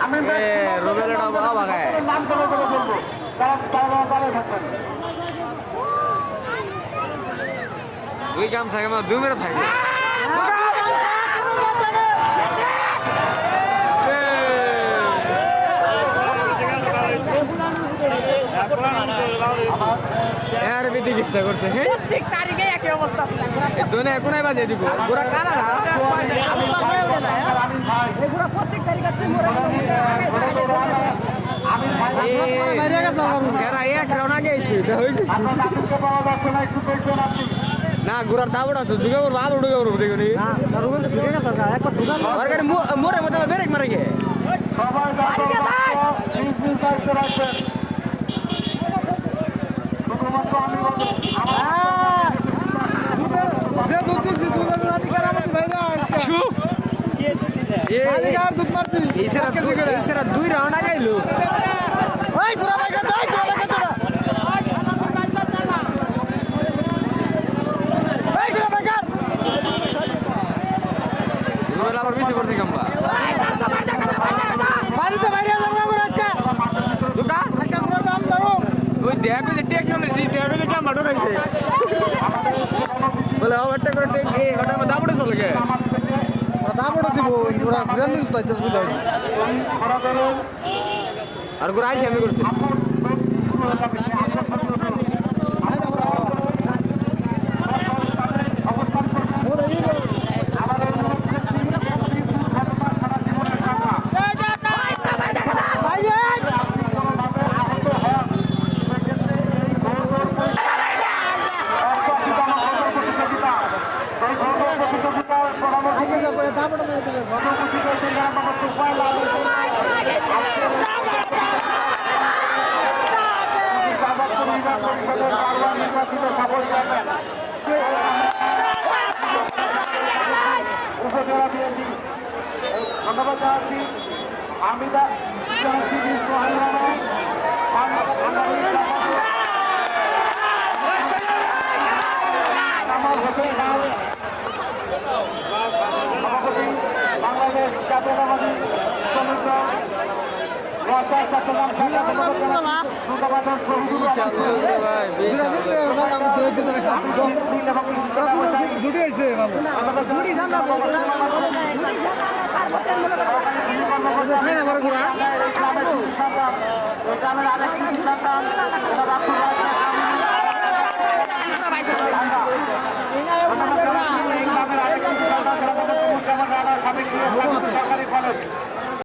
এ রুবেলটা বাবা বাগায় নাম করে করে বলব তারা তারা তারাই থাকবেন। দুই কাম থাকে মানে দুই মেরে থাকে। এর বিধি কিস্তা করছে। প্রত্যেক তারিখে একই অবস্থা ছিল দোনে একুনাই বাজে দিব? পুরা কারা? না গুড়ার দাবড় আছে ঢুকে ওর দেখো নি আর গাড়ি মোরে মধ্যে ব্রেক মারে গে। নিজ দায়িত্বে রাখবেন কাম্বা বাড়িতে বাইরে যাব ঘুরা আজকে? দুটা? আজকে ঘুরার দাম দাও ওই দেখো যে টেকনোলজি দেখো যে কাম্বা ঢুকাইছে। বলে ওভারটা করে টেক এই ওটার মধ্যে দাবড়ে চলে গে দাম দিব সুবিধা আর গুড়া আমি করছে। নির্বাচিত সফল চেয়ারম্যান উপজেলা বিএনপি ধন্যবাদ জানাচ্ছি। আমি দা- জানাচ্ছি জুড়ি ঠান্ডা সরকারি কলেজ